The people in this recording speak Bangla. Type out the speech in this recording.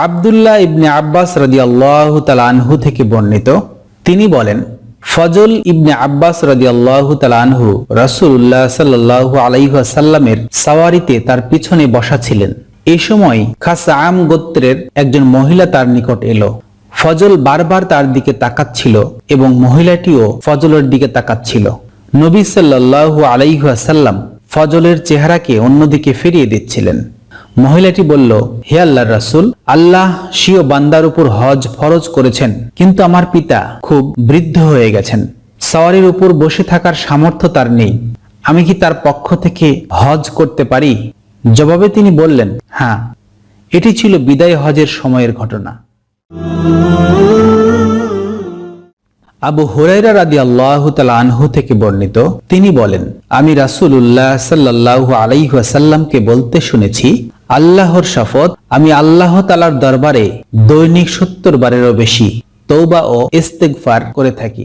আবদুল্লাহ ইবনে আব্বাস রাদি আল্লাহ আনহু থেকে বর্ণিত, তিনি বলেন, ফজল ইবনে আব্বাস রাদি আল্লাহ আনহু রাসুল্লাহ সাল্লাহ আলাইসাল্লামের সাওয়ারিতে তার পিছনে বসা ছিলেন। এ সময় খাস আম গোত্রের একজন মহিলা তার নিকট এলো। ফজল বারবার তার দিকে তাকাচ্ছিল এবং মহিলাটিও ফজলের দিকে তাকাচ্ছিল। নবী সাল্লাল্লাহু আলাইহাসাল্লাম ফজলের চেহারাকে অন্যদিকে ফিরিয়ে দিচ্ছিলেন। মহিলাটি বলল, হে আল্লাহ রাসুল, আল্লাহ স্বীয় বান্দার উপর হজ ফরজ করেছেন, কিন্তু আমার পিতা খুব বৃদ্ধ হয়ে গেছেন। সওয়ারির উপর বসে থাকার সামর্থ্য তার নেই। আমি কি তার পক্ষ থেকে হজ করতে পারি? জবাবে তিনি বললেন হ্যাঁ এটি ছিল বিদায় হজের সময়ের ঘটনা। আবু হুরাইরা রাদি আল্লাহ আনহু থেকে বর্ণিত, তিনি বলেন, আমি রাসূলুল্লাহ সাল্লাল্লাহু আলাইহি ওয়াসাল্লামকে বলতে শুনেছি আল্লাহর শপথ, আমি আল্লাহ তালার দরবারে দৈনিক সত্তর বারেরও বেশি তৌবা ও ইস্তেকফার করে থাকি।